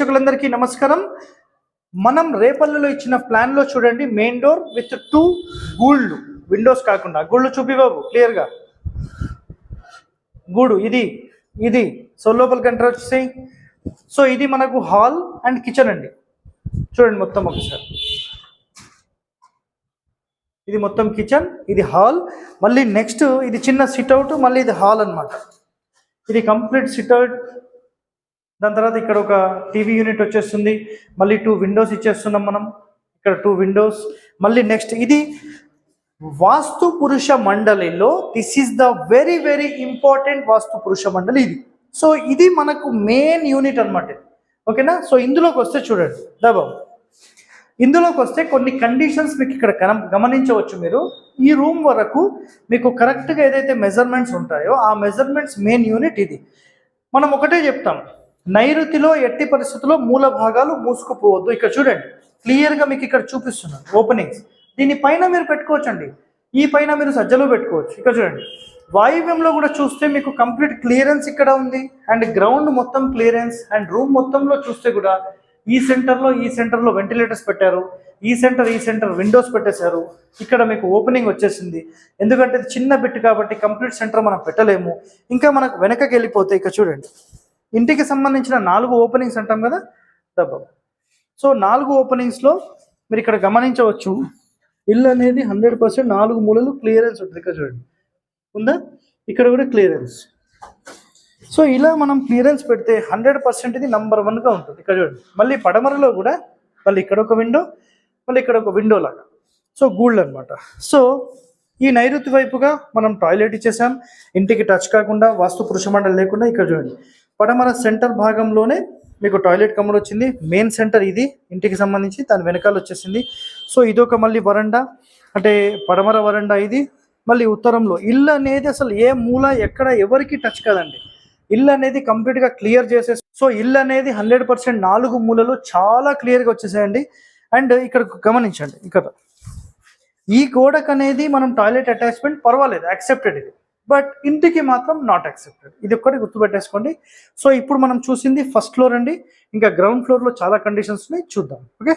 ప్రేక్షకులందరికీ నమస్కారం. మనం రేపల్లిలో ఇచ్చిన ప్లాన్లో చూడండి మెయిన్ డోర్ విత్ టూ గూళ్ళు. విండోస్ కాకుండా. గూళ్ళు చూపి బాబు క్లియర్గా. గూడు ఇది ఇది. సో లోపలికి ఎంటర్ వచ్చేసి సో ఇది మనకు హాల్ అండ్ కిచెన్ అండి. చూడండి మొత్తం ఒకసారి. ఇది మొత్తం కిచెన్ ఇది హాల్. మళ్ళీ నెక్స్ట్ ఇది చిన్న సిట్అవుట్ మళ్ళీ ఇది హాల్ అన్నమాట. ఇది కంప్లీట్ సిట్అవుట్ దాని తర్వాత ఇక్కడ ఒక టీవీ యూనిట్ వచ్చేస్తుంది. మళ్ళీ టూ విండోస్ ఇచ్చేస్తున్నాం మనం. ఇక్కడ టూ విండోస్ మళ్ళీ నెక్స్ట్ ఇది వాస్తు పురుష మండలిలో this is the very very important వాస్తు పురుష మండలి ఇది. సో ఇది మనకు మెయిన్ యూనిట్ అన్నమాట ఓకేనా సో ఇందులోకి వస్తే చూడండి. దాబాబు ఇందులోకి వస్తే కొన్ని కండిషన్స్ మీకు ఇక్కడ గమ- గమనించవచ్చు మీరు. ఈ రూమ్ వరకు మీకు కరెక్ట్గా ఏదైతే మెజర్మెంట్స్ ఉంటాయో ఆ మెజర్మెంట్స్ మెయిన్ యూనిట్ ఇది. మనం ఒకటే చెప్తాం. నైరుతిలో ఎట్టి పరిస్థితుల్లో మూల భాగాలు మూసుకుపోవద్దు. ఇక్కడ చూడండి క్లియర్గా మీకు ఇక్కడ చూపిస్తున్నాను ఓపెనింగ్స్ దీనిపైన మీరు పెట్టుకోవచ్చండి. ఈ పైన మీరు సజ్జలు పెట్టుకోవచ్చు. ఇక్కడ చూడండి వాయువ్యంలో కూడా చూస్తే మీకు కంప్లీట్ క్లియరెన్స్ ఇక్కడ ఉంది. అండ్ గ్రౌండ్ మొత్తం క్లియరెన్స్ అండ్ రూమ్ మొత్తంలో చూస్తే కూడా ఈ సెంటర్లో ఈ సెంటర్లో వెంటిలేటర్స్ పెట్టారు. ఈ సెంటర్ ఈ సెంటర్ విండోస్ పెట్టేశారు. ఇక్కడ మీకు ఓపెనింగ్ వచ్చేసింది. ఎందుకంటే చిన్న బిట్ కాబట్టి కంప్లీట్ సెంటర్ మనం పెట్టలేము. ఇంకా మనకు వెనకకి వెళ్ళిపోతే ఇక్కడ చూడండి ఇంటికి సంబంధించిన నాలుగు ఓపెనింగ్స్ అంటాం కదా డబ్బా సో నాలుగు ఓపెనింగ్స్లో మీరు ఇక్కడ గమనించవచ్చు ఇల్లు అనేది హండ్రెడ్ పర్సెంట్ నాలుగు మూలలు క్లియరెన్స్ ఉంటుంది. ఇక్కడ చూడండి. ఉందా? ఇక్కడ కూడా క్లియరెన్స్ సో ఇలా మనం క్లియరెన్స్ పెడితే హండ్రెడ్ పర్సెంట్ ఇది నంబర్ వన్గా ఉంటుంది. ఇక్కడ చూడండి. మళ్ళీ పడమరలో కూడా మళ్ళీ ఇక్కడ ఒక విండో మళ్ళీ ఇక్కడ ఒక విండో లాగా. సో గూళ్ళు అనమాట సో ఈ నైరుతి వైపుగా మనం టాయిలెట్ ఇచ్చేసాం. ఇంటికి టచ్ కాకుండా వాస్తు పురుష మండలి లేకుండా ఇక్కడ చూడండి. పడమర సెంటర్ భాగంలోనే మీకు టాయిలెట్ కమర్ వచ్చింది. మెయిన్ సెంటర్ ఇది ఇంటికి సంబంధించి దాని వెనకాల వచ్చేసింది. సో ఇదొక మళ్ళీ వరండా అంటే పడమర వరండా ఇది. మళ్ళీ ఉత్తరంలో ఇల్లు అనేది అసలు ఏ మూల ఎక్కడ ఎవరికి టచ్ కాదండి. ఇల్లు అనేది కంప్లీట్గా క్లియర్ చేసే సో ఇల్లు అనేది హండ్రెడ్ పర్సెంట్ నాలుగు మూలలు చాలా క్లియర్గా వచ్చేసాయండి. అండ్ ఇక్కడ గమనించండి ఇక్కడ ఈ గోడకు అనేది మనం టాయిలెట్ అటాచ్మెంట్ పర్వాలేదు యాక్సెప్టెడ్ ఇది. బట్ ఇంటికి మాత్రం నాట్ యాక్సెప్టెడ్ ఇది ఒక్కటి గుర్తుపెట్టేసుకోండి. సో ఇప్పుడు మనం చూసింది ఫస్ట్ ఫ్లోర్ అండి. ఇంకా గ్రౌండ్ ఫ్లోర్లో చాలా కండిషన్స్ ఉన్నాయి. చూద్దాం. ఓకే